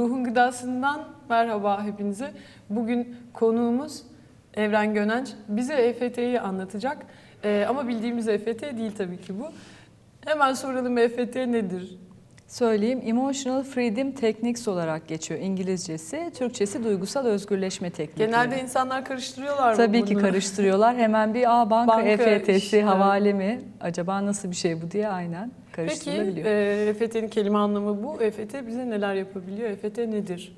Ruhun Gıdası'ndan merhaba hepinize. Bugün konuğumuz Evren Gönenç. Bize EFT'yi anlatacak. Ee, ama bildiğimiz EFT değil tabii ki bu. Hemen soralım EFT nedir? Söyleyeyim Emotional Freedom Techniques olarak geçiyor İngilizcesi. Türkçesi duygusal özgürleşme tekniği. Genelde insanlar karıştırıyorlar mı Tabii ki bunu? karıştırıyorlar. Hemen bir Aa, banka, Banka EFT'si, işte. havale mi? Acaba nasıl bir şey bu diye aynen Peki karıştırılabiliyor. e, EFT'nin kelime anlamı bu. EFT bize neler yapabiliyor? EFT nedir?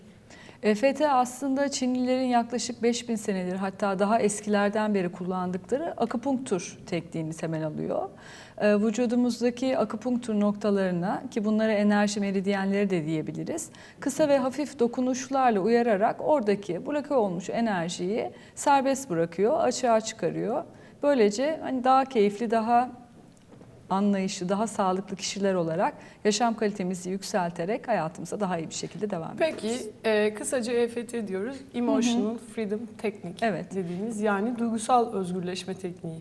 EFT aslında Çinlilerin yaklaşık 5000 senedir hatta daha eskilerden beri kullandıkları akupunktur tekniğini temel alıyor. Ee, Vücudumuzdaki akupunktur noktalarına ki bunlara enerji meridyenleri de diyebiliriz. Kısa ve hafif dokunuşlarla uyararak oradaki bloke olmuş enerjiyi serbest bırakıyor, açığa çıkarıyor. Böylece hani daha keyifli, daha anlayışlı, daha sağlıklı kişiler olarak yaşam kalitemizi yükselterek hayatımıza daha iyi bir şekilde devam ediyoruz. Peki e, kısaca EFT diyoruz. Emotional Freedom Teknik Evet. dediğimiz yani duygusal özgürleşme tekniği.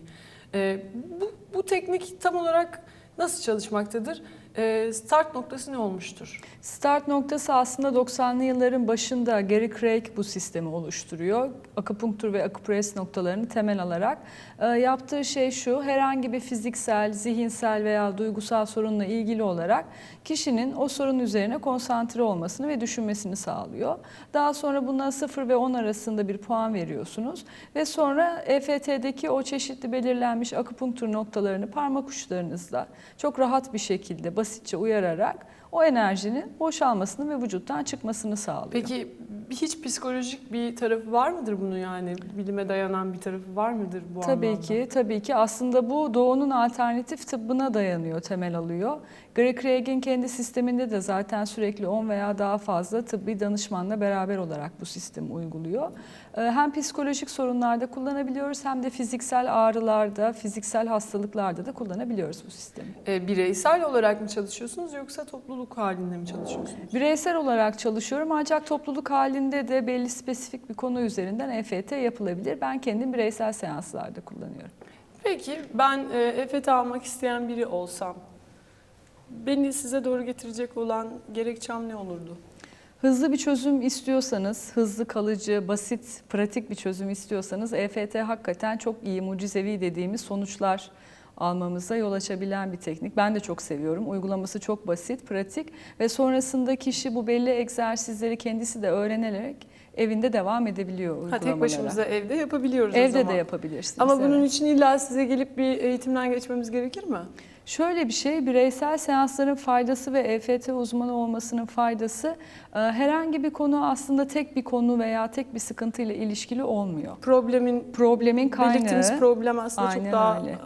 E, bu, bu teknik tam olarak nasıl çalışmaktadır? E, start noktası ne olmuştur? Start noktası aslında 90'lı yılların başında Gary Craig bu sistemi oluşturuyor. Akupunktur ve akupres noktalarını temel alarak. Ee, yaptığı şey şu, herhangi bir fiziksel, zihinsel veya duygusal sorunla ilgili olarak kişinin o sorun üzerine konsantre olmasını ve düşünmesini sağlıyor. Daha sonra buna 0 ve 10 arasında bir puan veriyorsunuz ve sonra EFT'deki o çeşitli belirlenmiş akupunktur noktalarını parmak uçlarınızla çok rahat bir şekilde basitçe uyararak o enerjinin boşalmasını ve vücuttan çıkmasını sağlıyor. Peki hiç psikolojik bir tarafı var mıdır bunun yani? Bilime dayanan bir tarafı var mıdır bu Tabii anlamda? ki, tabii ki. Aslında bu doğunun alternatif tıbbına dayanıyor, temel alıyor. Greg Craig'in kendi sisteminde de zaten sürekli 10 veya daha fazla tıbbi danışmanla beraber olarak bu sistemi uyguluyor. Ee, Hem psikolojik sorunlarda kullanabiliyoruz hem de fiziksel ağrılarda, fiziksel hastalıklarda da kullanabiliyoruz bu sistemi. E, bireysel olarak mı çalışıyorsunuz yoksa topluluk halinde mi çalışıyorsunuz? Bireysel olarak çalışıyorum ancak topluluk halinde de belli spesifik bir konu üzerinden EFT yapılabilir. Ben kendim bireysel seanslarda kullanıyorum. Peki ben e, EFT almak isteyen biri olsam beni size doğru getirecek olan gerekçem ne olurdu? Hızlı bir çözüm istiyorsanız, hızlı kalıcı, basit, pratik bir çözüm istiyorsanız EFT hakikaten çok iyi, mucizevi dediğimiz sonuçlar almamıza yol açabilen bir teknik. Ben de çok seviyorum. Uygulaması çok basit, pratik ve sonrasında kişi bu belli egzersizleri kendisi de öğrenerek evinde devam edebiliyor Ha, uygulamalara. tek başımıza evde yapabiliyoruz o Evde zaman. de yapabilirsiniz. Ama bunun evet. için illa size gelip bir eğitimden geçmemiz gerekir mi? Şöyle bir şey, bireysel seansların faydası ve EFT uzmanı olmasının faydası e, herhangi bir konu aslında tek bir konu veya tek bir sıkıntıyla ilişkili olmuyor. Problemin Problemin kaynağı belirttiğiniz problem aslında Aynen çok daha öyle.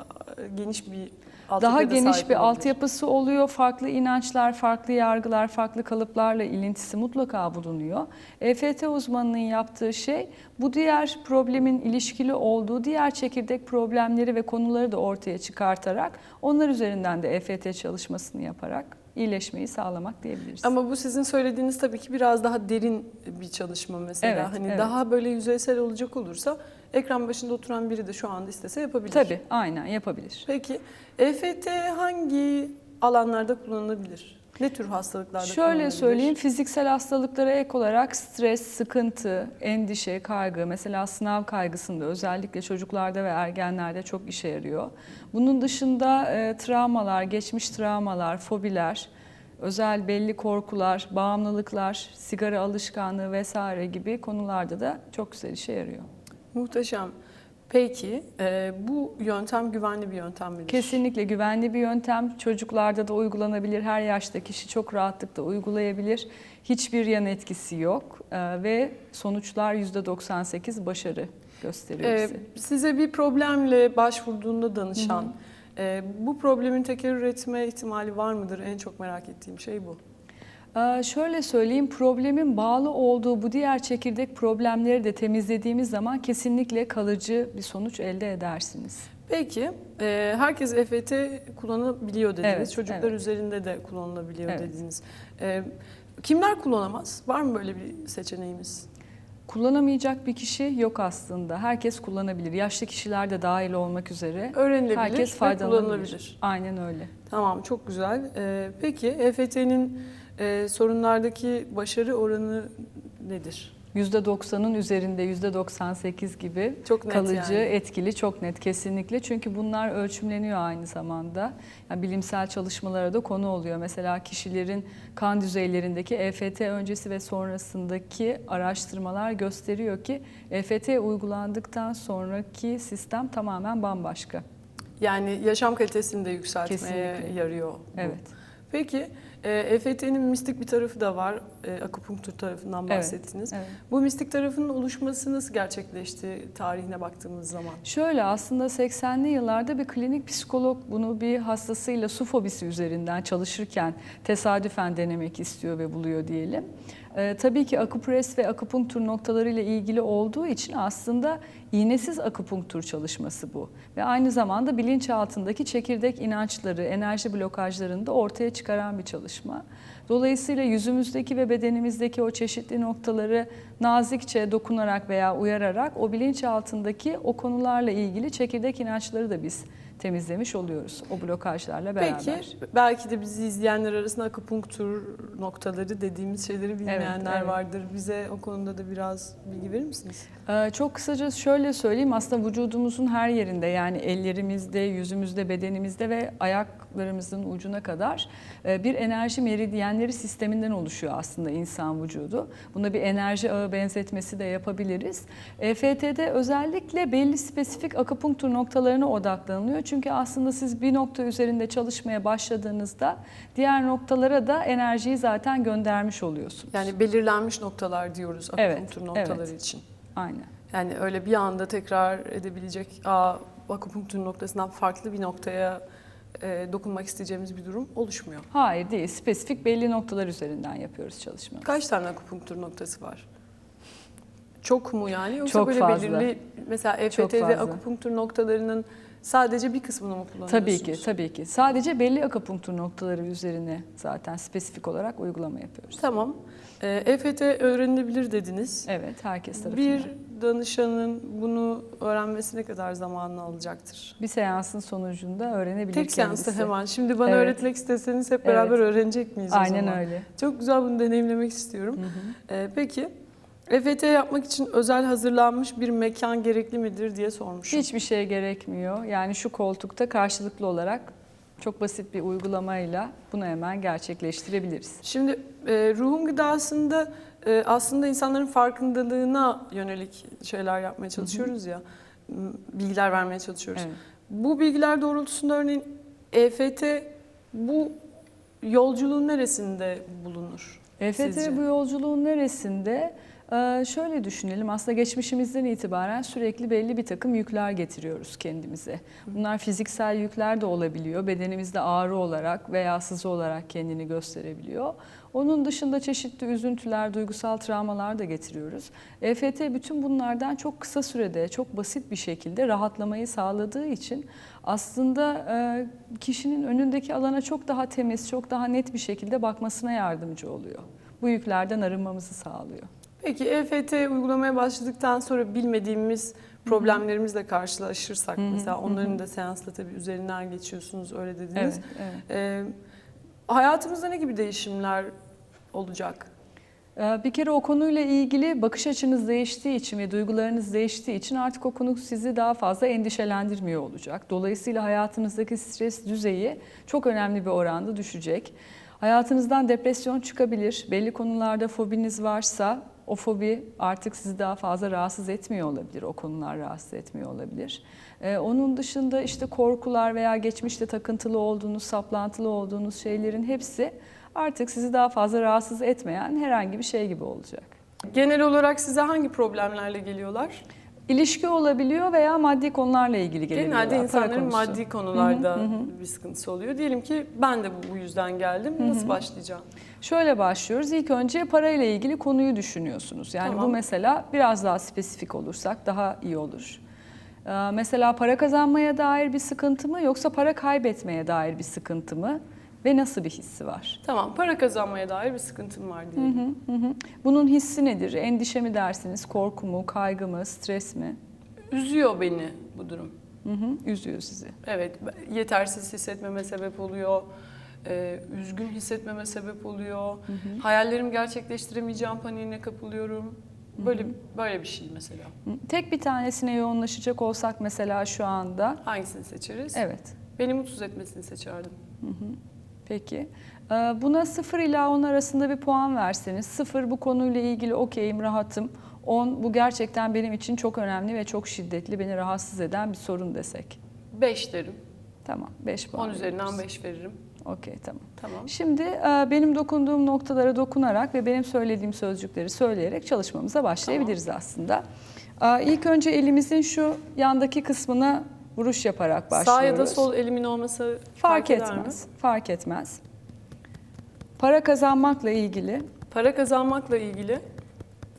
Geniş bir daha geniş bir altyapısı oluyor. Farklı inançlar, farklı yargılar, farklı kalıplarla ilintisi mutlaka bulunuyor. EFT uzmanının yaptığı şey bu diğer problemin ilişkili olduğu diğer çekirdek problemleri ve konuları da ortaya çıkartarak onlar üzerinden de EFT çalışmasını yaparak iyileşmeyi sağlamak diyebiliriz. Ama bu sizin söylediğiniz tabii ki biraz daha derin bir çalışma mesela. Evet, hani evet. daha böyle yüzeysel olacak olursa ekran başında oturan biri de şu anda istese yapabilir. Tabii aynen yapabilir. Peki EFT hangi alanlarda kullanılabilir? Ne tür hastalıklarda Şöyle söyleyeyim fiziksel hastalıklara ek olarak stres, sıkıntı, endişe, kaygı mesela sınav kaygısında özellikle çocuklarda ve ergenlerde çok işe yarıyor. Bunun dışında e, travmalar, geçmiş travmalar, fobiler, özel belli korkular, bağımlılıklar, sigara alışkanlığı vesaire gibi konularda da çok güzel işe yarıyor. Muhteşem. Peki e, bu yöntem güvenli bir yöntem midir? Kesinlikle güvenli bir yöntem. Çocuklarda da uygulanabilir. Her yaşta kişi çok rahatlıkla uygulayabilir. Hiçbir yan etkisi yok Ee, ve sonuçlar %98 başarı gösteriyor bize. size bir problemle başvurduğunda danışan, e, bu problemin tekerrür etme ihtimali var mıdır? En çok merak ettiğim şey bu. Ee, şöyle söyleyeyim, problemin bağlı olduğu bu diğer çekirdek problemleri de temizlediğimiz zaman kesinlikle kalıcı bir sonuç elde edersiniz. Peki, e, herkes EFT kullanabiliyor dediniz. Evet, Çocuklar evet. üzerinde de kullanılabiliyor Evet. dediniz. E, kimler kullanamaz? Var mı böyle bir seçeneğimiz? Kullanamayacak bir kişi yok aslında. Herkes kullanabilir. Yaşlı kişiler de dahil olmak üzere. Öğrenilebilir Herkes ve faydalanabilir. kullanılabilir. Aynen öyle. Tamam, çok güzel. E, peki, EFT'nin e, sorunlardaki başarı oranı nedir? %90'ın üzerinde %98 gibi Çok net kalıcı, yani. etkili, çok net kesinlikle. Çünkü bunlar ölçümleniyor aynı zamanda. Yani bilimsel çalışmalara da konu oluyor. Mesela kişilerin kan düzeylerindeki EFT öncesi ve sonrasındaki araştırmalar gösteriyor ki EFT uygulandıktan sonraki sistem tamamen bambaşka. Yani yaşam kalitesini de yükseltmeye Kesinlikle. yarıyor bu. Evet. Peki e, EFT'nin mistik bir tarafı da var. E, akupunktur tarafından Evet. bahsettiniz. Evet. Bu mistik tarafının oluşması nasıl gerçekleşti tarihine baktığımız zaman? Şöyle aslında 80'li yıllarda bir klinik psikolog bunu bir hastasıyla su fobisi üzerinden çalışırken tesadüfen denemek istiyor ve buluyor diyelim. Ee, tabii ki akupres ve akupunktur noktalarıyla ilgili olduğu için aslında iğnesiz akupunktur çalışması bu. Ve aynı zamanda bilinçaltındaki çekirdek inançları, enerji blokajlarını da ortaya çıkaran bir çalışma. Dolayısıyla yüzümüzdeki ve bedenimizdeki o çeşitli noktaları nazikçe dokunarak veya uyararak o bilinçaltındaki o konularla ilgili çekirdek inançları da biz temizlemiş oluyoruz o blokajlarla beraber. Peki belki de bizi izleyenler arasında akupunktur noktaları dediğimiz şeyleri bilmeyenler evet. vardır. Bize o konuda da biraz bilgi verir misiniz? Ee, Çok kısaca şöyle söyleyeyim aslında vücudumuzun her yerinde yani ellerimizde, yüzümüzde, bedenimizde ve ayaklarımızın ucuna kadar bir enerji meridyenleri sisteminden oluşuyor aslında insan vücudu. Buna bir enerji ağı benzetmesi de yapabiliriz. EFT'de özellikle belli spesifik akupunktur noktalarına odaklanılıyor. Çünkü aslında siz bir nokta üzerinde çalışmaya başladığınızda diğer noktalara da enerjiyi zaten göndermiş oluyorsunuz. Yani belirlenmiş noktalar diyoruz Evet, akupunktur noktaları evet. için. Aynen. Yani öyle bir anda tekrar edebilecek, aa akupunktur noktasından farklı bir noktaya e, dokunmak isteyeceğimiz bir durum oluşmuyor. Hayır değil. Spesifik belli noktalar üzerinden yapıyoruz çalışmayı. Kaç tane akupunktur noktası var? Çok mu yani yoksa Çok böyle fazla. belirli mesela EFT'de akupunktur noktalarının sadece bir kısmını mı kullanıyorsunuz? Tabii ki, tabii ki. Sadece belli akupunktur noktaları üzerine zaten spesifik olarak uygulama yapıyoruz. Tamam. E, EFT öğrenilebilir dediniz. Evet, herkes tarafından. Bir danışanın bunu öğrenmesi ne kadar zamanını alacaktır? bir seansın sonucunda öğrenebilir Tek seansta hemen. Şimdi bana Evet. öğretmek isteseniz hep beraber öğrenecek miyiz o Aynen zaman? öyle. Çok güzel bunu deneyimlemek istiyorum. Hı hı. Ee, peki EFT yapmak için özel hazırlanmış bir mekan gerekli midir diye sormuşum. Hiçbir şey gerekmiyor. Yani şu koltukta karşılıklı olarak çok basit bir uygulamayla bunu hemen gerçekleştirebiliriz. Şimdi e, ruhun gıdasında e, aslında insanların farkındalığına yönelik şeyler yapmaya çalışıyoruz ya. Bilgiler vermeye çalışıyoruz. Evet. Bu bilgiler doğrultusunda örneğin EFT bu yolculuğun neresinde bulunur? EFT Sizce? bu yolculuğun neresinde? Ee, şöyle düşünelim aslında geçmişimizden itibaren sürekli belli bir takım yükler getiriyoruz kendimize. Bunlar fiziksel yükler de olabiliyor. Bedenimizde ağrı olarak veya sızı olarak kendini gösterebiliyor. Onun dışında çeşitli üzüntüler, duygusal travmalar da getiriyoruz. EFT bütün bunlardan çok kısa sürede, çok basit bir şekilde rahatlamayı sağladığı için aslında e, kişinin önündeki alana çok daha temiz, çok daha net bir şekilde bakmasına yardımcı oluyor. Bu yüklerden arınmamızı sağlıyor. Peki EFT uygulamaya başladıktan sonra bilmediğimiz problemlerimizle karşılaşırsak Hı hı, mesela onların da seansla tabii üzerinden geçiyorsunuz öyle dediniz. Evet, evet. Ee, hayatımızda ne gibi değişimler olacak? Ee, Bir kere o konuyla ilgili bakış açınız değiştiği için ve duygularınız değiştiği için artık o konu sizi daha fazla endişelendirmiyor olacak. Dolayısıyla hayatınızdaki stres düzeyi çok önemli bir oranda düşecek. Hayatınızdan depresyon çıkabilir. Belli konularda fobiniz varsa o fobi artık sizi daha fazla rahatsız etmiyor olabilir. O konular rahatsız etmiyor olabilir. Ee, onun dışında işte korkular veya geçmişte takıntılı olduğunuz, saplantılı olduğunuz şeylerin hepsi artık sizi daha fazla rahatsız etmeyen herhangi bir şey gibi olacak. Genel olarak size hangi problemlerle geliyorlar? İlişki olabiliyor veya maddi konularla ilgili gelebiliyorlar. Genelde insanların konusu. maddi konularda Hı hı, hı bir sıkıntısı oluyor. Diyelim ki ben de bu- yüzden geldim. Nasıl başlayacağım? Şöyle başlıyoruz. İlk önce parayla ilgili konuyu düşünüyorsunuz. Yani Tamam. bu mesela biraz daha spesifik olursak daha iyi olur. Ee, Mesela para kazanmaya dair bir sıkıntı mı yoksa para kaybetmeye dair bir sıkıntı mı ve nasıl bir hissi var? Tamam para kazanmaya dair bir sıkıntım var Hı diyelim. hı, hı hı. Bunun hissi nedir? Endişe mi dersiniz, korku mu, kaygı mı, stres mi? Üzüyor beni bu durum. Hı hı, üzüyor sizi. Evet yetersiz hissetmeme sebep oluyor. e, üzgün hissetmeme sebep oluyor. Hayallerimi gerçekleştiremeyeceğim paniğine kapılıyorum. Böyle böyle bir şey mesela. Tek bir tanesine yoğunlaşacak olsak mesela şu anda. Hangisini seçeriz? Evet. Beni mutsuz etmesini seçerdim. Peki. Ee, Buna 0 ila 10 arasında bir puan verseniz. 0 bu konuyla ilgili okeyim, rahatım. 10 bu gerçekten benim için çok önemli ve çok şiddetli, beni rahatsız eden bir sorun desek. 5 derim. Tamam 5 puan 10 üzerinden veriyoruz. 5 veririm. Okey tamam. Tamam. Şimdi e, benim dokunduğum noktalara dokunarak ve benim söylediğim sözcükleri söyleyerek çalışmamıza başlayabiliriz aslında. E, İlk önce elimizin şu yandaki kısmına vuruş yaparak başlıyoruz. Sağ ya da sol elimin olması Fark, fark, eder mi? etmez. Fark etmez. Para kazanmakla ilgili Para kazanmakla ilgili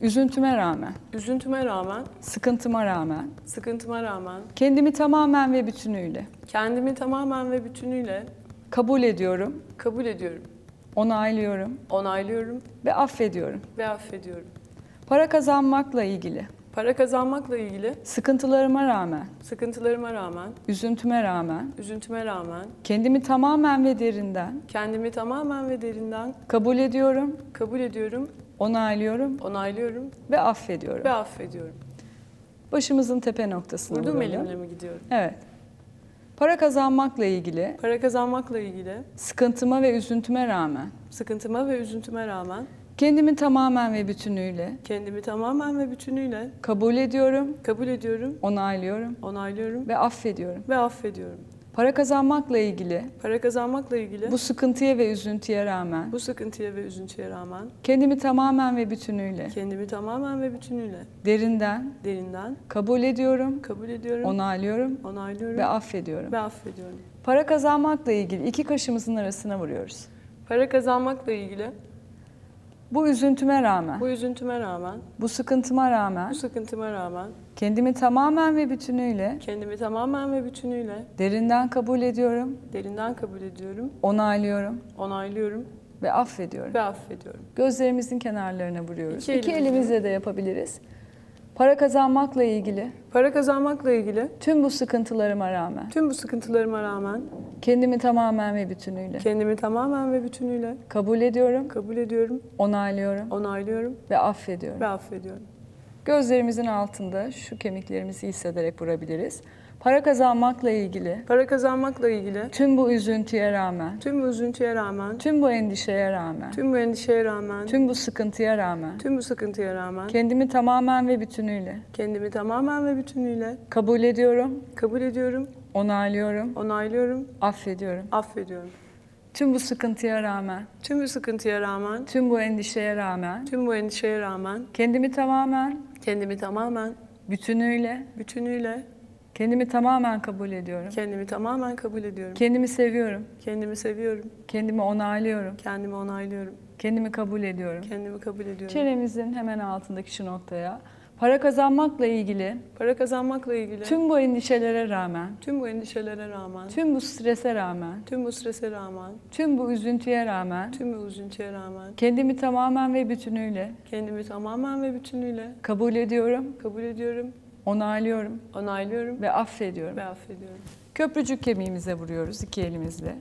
üzüntüme rağmen, üzüntüme rağmen, sıkıntıma rağmen, sıkıntıma rağmen kendimi tamamen ve bütünüyle kendimi tamamen ve bütünüyle kabul ediyorum, kabul ediyorum, onaylıyorum onaylıyorum ve affediyorum. ve affediyorum. Para kazanmakla ilgili Para kazanmakla ilgili? Sıkıntılarıma rağmen, sıkıntılarıma rağmen, üzüntüme rağmen, üzüntüme rağmen. Kendimi tamamen ve derinden. Kendimi tamamen ve derinden kabul ediyorum, kabul ediyorum, onaylıyorum. Onaylıyorum. Ve affediyorum. ve affediyorum. Başımızın tepe noktasına Vurduğum vuralım. elimle mi gidiyorum? Evet. Para kazanmakla ilgili. Para kazanmakla ilgili. Sıkıntıma ve üzüntüme rağmen, sıkıntıma ve üzüntüme rağmen kendimi tamamen ve bütünüyle kendimi tamamen ve bütünüyle kabul ediyorum, kabul ediyorum, onaylıyorum onaylıyorum ve affediyorum. ve affediyorum. Para kazanmakla ilgili Para kazanmakla ilgili bu sıkıntıya ve üzüntüye rağmen bu sıkıntıya ve üzüntüye rağmen kendimi tamamen ve bütünüyle kendimi tamamen ve bütünüyle derinden derinden kabul ediyorum, kabul ediyorum, onaylıyorum onaylıyorum ve affediyorum. ve affediyorum. Para kazanmakla ilgili iki kaşımızın arasına vuruyoruz. Para kazanmakla ilgili Bu üzüntüme rağmen, bu üzüntüme rağmen, bu sıkıntıma rağmen bu sıkıntıma rağmen kendimi tamamen ve bütünüyle kendimi tamamen ve bütünüyle derinden kabul ediyorum, derinden kabul ediyorum, onaylıyorum onaylıyorum ve affediyorum. ve affediyorum. Gözlerimizin kenarlarına vuruyoruz. İki İki, elimizle. elimizle de yapabiliriz. Para kazanmakla ilgili? Para kazanmakla ilgili. Tüm bu sıkıntılarıma rağmen. Tüm bu sıkıntılarıma rağmen. Kendimi tamamen ve bütünüyle. Kendimi tamamen ve bütünüyle. Kabul ediyorum, kabul ediyorum, onaylıyorum. Onaylıyorum. Ve affediyorum. ve affediyorum. Gözlerimizin altında şu kemiklerimizi hissederek vurabiliriz. Para kazanmakla ilgili Para kazanmakla ilgili tüm bu üzüntüye rağmen, tüm bu üzüntüye rağmen, tüm bu endişeye rağmen, tüm bu endişeye rağmen, tüm bu sıkıntıya rağmen tüm bu sıkıntıya rağmen kendimi tamamen ve bütünüyle kendimi tamamen ve bütünüyle kabul ediyorum, kabul ediyorum, onaylıyorum, onaylıyorum, affediyorum. affediyorum. Tüm bu sıkıntıya rağmen, Tüm bu sıkıntıya rağmen, tüm bu endişeye rağmen tüm bu endişeye rağmen kendimi tamamen, kendimi tamamen, bütünüyle, bütünüyle, kendimi tamamen kabul ediyorum. kendimi tamamen kabul ediyorum. Kendimi seviyorum, Kendimi seviyorum, kendimi onaylıyorum, kendimi onaylıyorum, kendimi kabul ediyorum. kendimi kabul ediyorum. Çenemizin hemen altındaki şu noktaya. Para kazanmakla ilgili Para kazanmakla ilgili. tüm bu endişelere rağmen, tüm bu endişelere rağmen, tüm bu strese rağmen, tüm bu strese rağmen, tüm bu üzüntüye rağmen tüm bu üzüntüye rağmen. kendimi tamamen ve bütünüyle kendimi tamamen ve bütünüyle kabul ediyorum, kabul ediyorum, onaylıyorum onaylıyorum ve affediyorum. ve affediyorum. Köprücük kemiğimize vuruyoruz iki elimizle.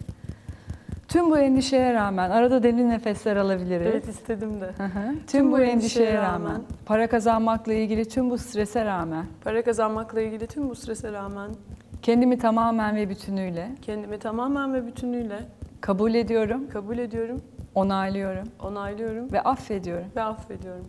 Tüm bu endişeye rağmen arada derin nefesler alabiliriz. Evet istedim de. Hı hı. Tüm, bu endişeye rağmen, para kazanmakla ilgili tüm bu strese rağmen, Para kazanmakla ilgili tüm bu strese rağmen kendimi tamamen ve bütünüyle kendimi tamamen ve bütünüyle kabul ediyorum, kabul ediyorum, onaylıyorum onaylıyorum ve affediyorum. ve affediyorum.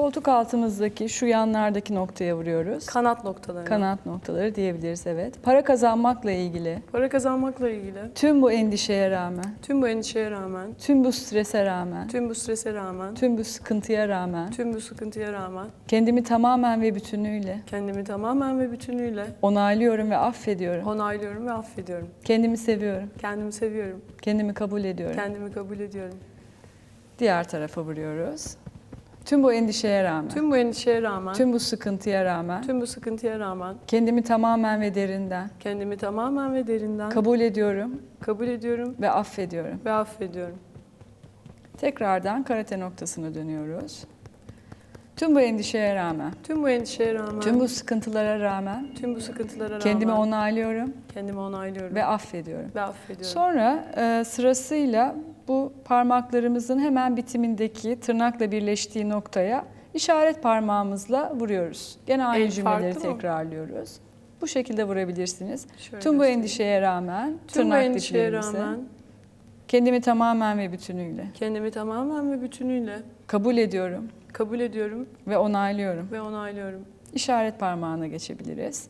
Koltuk altımızdaki şu yanlardaki noktaya vuruyoruz. Kanat noktalarına. Kanat noktaları diyebiliriz evet. Para kazanmakla ilgili Para kazanmakla ilgili tüm bu endişeye rağmen, tüm bu endişeye rağmen, tüm bu strese rağmen, tüm bu strese rağmen, tüm bu sıkıntıya rağmen tüm bu sıkıntıya rağmen kendimi tamamen ve bütünüyle kendimi tamamen ve bütünüyle onaylıyorum ve affediyorum. onaylıyorum ve affediyorum. Kendimi seviyorum. Kendimi seviyorum. Kendimi kabul ediyorum. Kendimi kabul ediyorum. Diğer tarafa vuruyoruz. Tüm bu endişeye rağmen, Tüm bu endişeye rağmen, tüm bu sıkıntıya rağmen. Tüm bu sıkıntıya rağmen. Kendimi tamamen ve derinden. Kendimi tamamen ve derinden kabul ediyorum. Kabul ediyorum. Ve affediyorum. ve affediyorum. Tekrardan karate noktasına dönüyoruz. Tüm bu endişeye rağmen, Tüm bu endişeye rağmen, tüm bu sıkıntılara rağmen tüm bu sıkıntılara rağmen kendimi onaylıyorum kendimi onaylıyorum ve affediyorum. ve affediyorum. Sonra e, sırasıyla bu parmaklarımızın hemen bitimindeki tırnakla birleştiği noktaya işaret parmağımızla vuruyoruz. Gene aynı El cümleleri farklı mı? tekrarlıyoruz. Bu şekilde vurabilirsiniz. Şöyle Tüm bu göstereyim. endişeye rağmen tüm bu tırnak endişeye diplerimize rağmen kendimi tamamen ve bütünüyle kendimi tamamen ve bütünüyle kabul ediyorum kabul ediyorum ve onaylıyorum. ve onaylıyorum. İşaret parmağına geçebiliriz.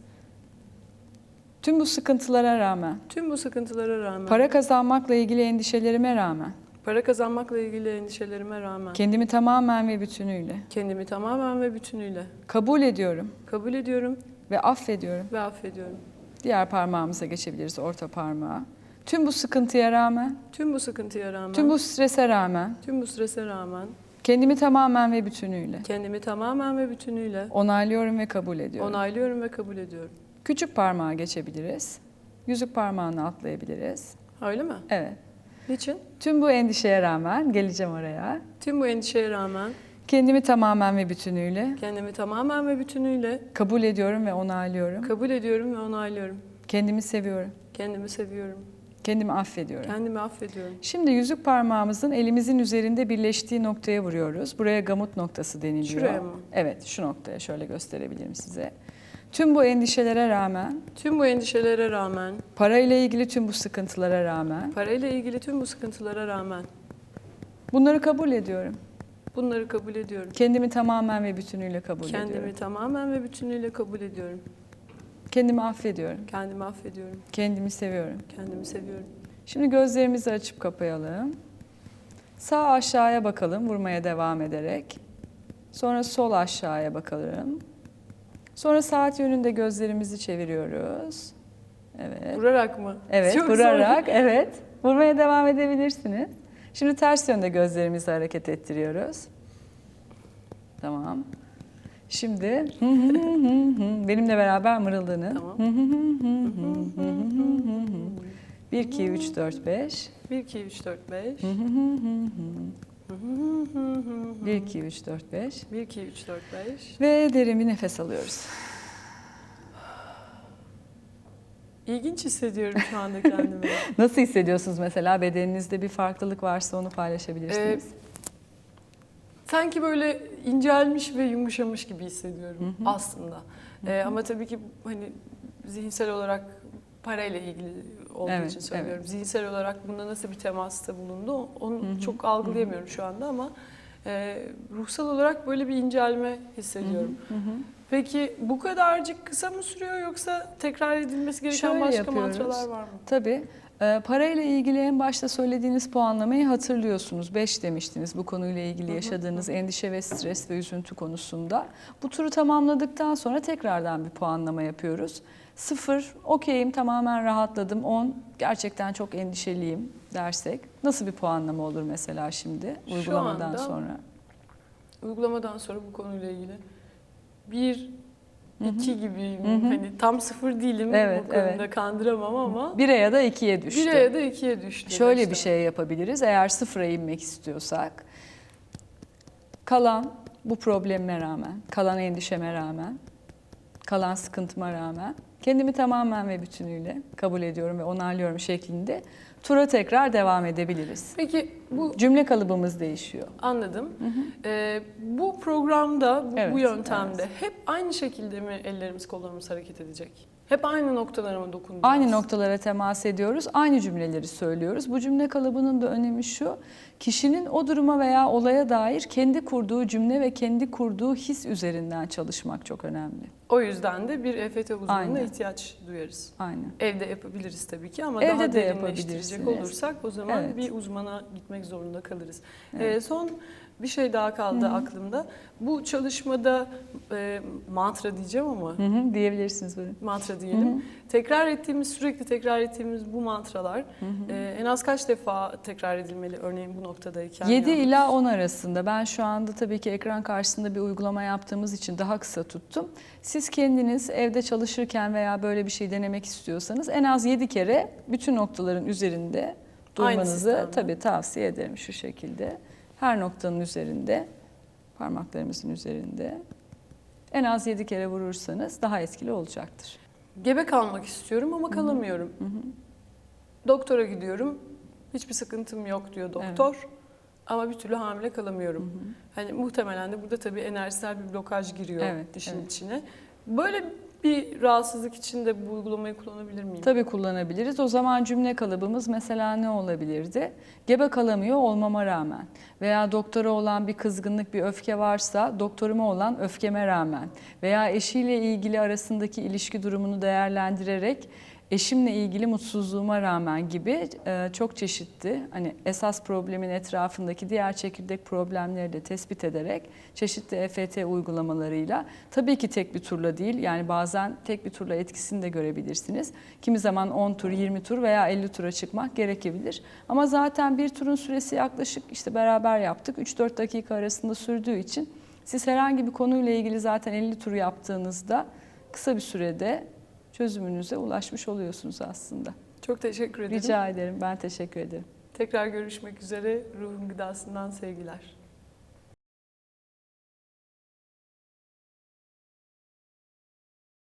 Tüm bu sıkıntılara rağmen, Tüm bu sıkıntılara rağmen, para kazanmakla ilgili endişelerime rağmen, para kazanmakla ilgili endişelerime rağmen kendimi tamamen ve bütünüyle kendimi tamamen ve bütünüyle kabul ediyorum kabul ediyorum ve affediyorum. ve affediyorum. Diğer parmağımıza geçebiliriz, orta parmağa. Tüm bu sıkıntıya rağmen, Tüm bu sıkıntıya rağmen, tüm bu strese rağmen tüm bu strese rağmen kendimi tamamen ve bütünüyle kendimi tamamen ve bütünüyle onaylıyorum ve kabul ediyorum. onaylıyorum ve kabul ediyorum. Küçük parmağa geçebiliriz. Yüzük parmağını atlayabiliriz. Öyle mi? Evet. Niçin? Tüm bu endişeye rağmen geleceğim oraya. Tüm bu endişeye rağmen Kendimi tamamen ve bütünüyle kendimi tamamen ve bütünüyle kabul ediyorum ve onaylıyorum. kabul ediyorum ve onaylıyorum. Kendimi seviyorum. Kendimi seviyorum. Kendimi affediyorum. Kendimi affediyorum. Şimdi yüzük parmağımızın elimizin üzerinde birleştiği noktaya vuruyoruz. Buraya gamut noktası deniliyor. Şuraya mı? Evet, şu noktaya şöyle gösterebilirim size. Tüm bu endişelere rağmen, Tüm bu endişelere rağmen, parayla ilgili tüm bu sıkıntılara rağmen parayla ilgili tüm bu sıkıntılara rağmen bunları kabul ediyorum. bunları kabul ediyorum. Kendimi tamamen ve bütünüyle kabul Kendimi ediyorum. tamamen ve bütünüyle kabul ediyorum. Kendimi affediyorum. Kendimi affediyorum. Kendimi seviyorum. Kendimi seviyorum. Şimdi gözlerimizi açıp kapayalım. Sağ aşağıya bakalım vurmaya devam ederek. Sonra sol aşağıya bakalım. Sonra saat yönünde gözlerimizi çeviriyoruz. Evet. Vurarak mı? Evet, Çok zor. vurarak, evet. Vurmaya devam edebilirsiniz. Şimdi ters yönde gözlerimizi hareket ettiriyoruz. Tamam. Şimdi benimle beraber mırıldığını. Tamam. 1, 2, 3, 4, 5. 1, 2, 3, 4, 5. 1, 2, 3, 4, 5. 1, 2, 3, 4, 5. Ve derin bir nefes alıyoruz. İlginç hissediyorum şu anda kendimi. Nasıl hissediyorsunuz mesela? Bedeninizde bir farklılık varsa onu paylaşabilirsiniz. Sanki böyle incelmiş ve yumuşamış gibi hissediyorum aslında. Ee, ama tabii ki hani zihinsel olarak parayla ilgili olduğu Evet, için söylüyorum. evet. Zihinsel olarak bunda nasıl bir temasta bulundu onu Hı hı, çok algılayamıyorum şu anda ama e, ruhsal olarak böyle bir incelme hissediyorum. Hı hı. Peki bu kadarcık kısa mı sürüyor yoksa tekrar edilmesi gereken Şöyle başka yapıyoruz. mantralar var mı? Tabii. Ee, parayla ilgili en başta söylediğiniz puanlamayı hatırlıyorsunuz. 5 demiştiniz bu konuyla ilgili yaşadığınız endişe ve stres ve üzüntü konusunda. Bu turu tamamladıktan sonra tekrardan bir puanlama yapıyoruz. 0, okeyim tamamen rahatladım. 10, gerçekten çok endişeliyim dersek. Nasıl bir puanlama olur mesela şimdi Şu uygulamadan anda sonra? Uygulamadan sonra bu konuyla ilgili bir, Hı hı. iki gibiyim. Hı hı. Hani tam sıfır değilim Evet, bu konuda evet. kandıramam ama 1'e ya da 2'ye düştü. bire ya da ikiye düştü. Şöyle işte. bir şey yapabiliriz. Eğer sıfıra inmek istiyorsak kalan bu problemime rağmen, kalan endişeme rağmen, kalan sıkıntıma rağmen kendimi tamamen ve bütünüyle kabul ediyorum ve onaylıyorum şeklinde tura tekrar devam edebiliriz. Peki bu Cümle kalıbımız değişiyor. anladım. Ee, bu programda, bu, Evet, bu yöntemde hep aynı şekilde mi ellerimiz kollarımız hareket edecek? Hep aynı noktalara mı dokunacağız? Aynı noktalara temas ediyoruz, aynı cümleleri söylüyoruz. Bu cümle kalıbının da önemi şu, kişinin o duruma veya olaya dair kendi kurduğu cümle ve kendi kurduğu his üzerinden çalışmak çok önemli. O yüzden de bir EFT uzmanına Aynen. ihtiyaç duyarız. Aynen. Evde yapabiliriz tabii ki ama Evde daha de derinleştirecek olursak o zaman Evet. bir uzmana gitmek zorunda kalırız. Evet. Ee, son bir şey daha kaldı Hı hı. aklımda. Bu çalışmada e, mantra diyeceğim ama Hı hı, diyebilirsiniz buyurun. mantra diyelim. Hı hı. Tekrar ettiğimiz, sürekli tekrar ettiğimiz bu mantralar e, en az kaç defa tekrar edilmeli örneğin bu noktadayken? 7 yalnız? ila 10 arasında. Ben şu anda tabii ki ekran karşısında bir uygulama yaptığımız için daha kısa tuttum. Siz kendiniz evde çalışırken veya böyle bir şey denemek istiyorsanız en az 7 kere bütün noktaların üzerinde durmanızı tabii tavsiye ederim şu şekilde. Her noktanın üzerinde parmaklarımızın üzerinde. En az 7 kere vurursanız daha etkili olacaktır. Gebe kalmak istiyorum ama kalamıyorum. Doktora gidiyorum. Hiçbir sıkıntım yok diyor doktor. Ama bir türlü hamile kalamıyorum. Hani muhtemelen de burada tabii enerjisel bir blokaj giriyor Evet, dişin evet. içine. Böyle bir rahatsızlık için de bu uygulamayı kullanabilir miyim? Tabii kullanabiliriz. O zaman cümle kalıbımız mesela ne olabilirdi? Gebe kalamıyor olmama rağmen veya doktora olan bir kızgınlık, bir öfke varsa doktoruma olan öfkeme rağmen veya eşiyle ilgili arasındaki ilişki durumunu değerlendirerek eşimle ilgili mutsuzluğuma rağmen gibi e, çok çeşitli hani esas problemin etrafındaki diğer çekirdek problemleri de tespit ederek çeşitli EFT uygulamalarıyla tabii ki tek bir turla değil yani bazen tek bir turla etkisini de görebilirsiniz. Kimi zaman 10 tur, 20 tur veya 50 tura çıkmak gerekebilir. Ama zaten bir turun süresi yaklaşık işte beraber yaptık 3-4 dakika arasında sürdüğü için siz herhangi bir konuyla ilgili zaten 50 tur yaptığınızda kısa bir sürede çözümünüze ulaşmış oluyorsunuz aslında. Çok teşekkür ederim. Rica ederim. Ben teşekkür ederim. Tekrar görüşmek üzere. Ruhun gıdasından sevgiler.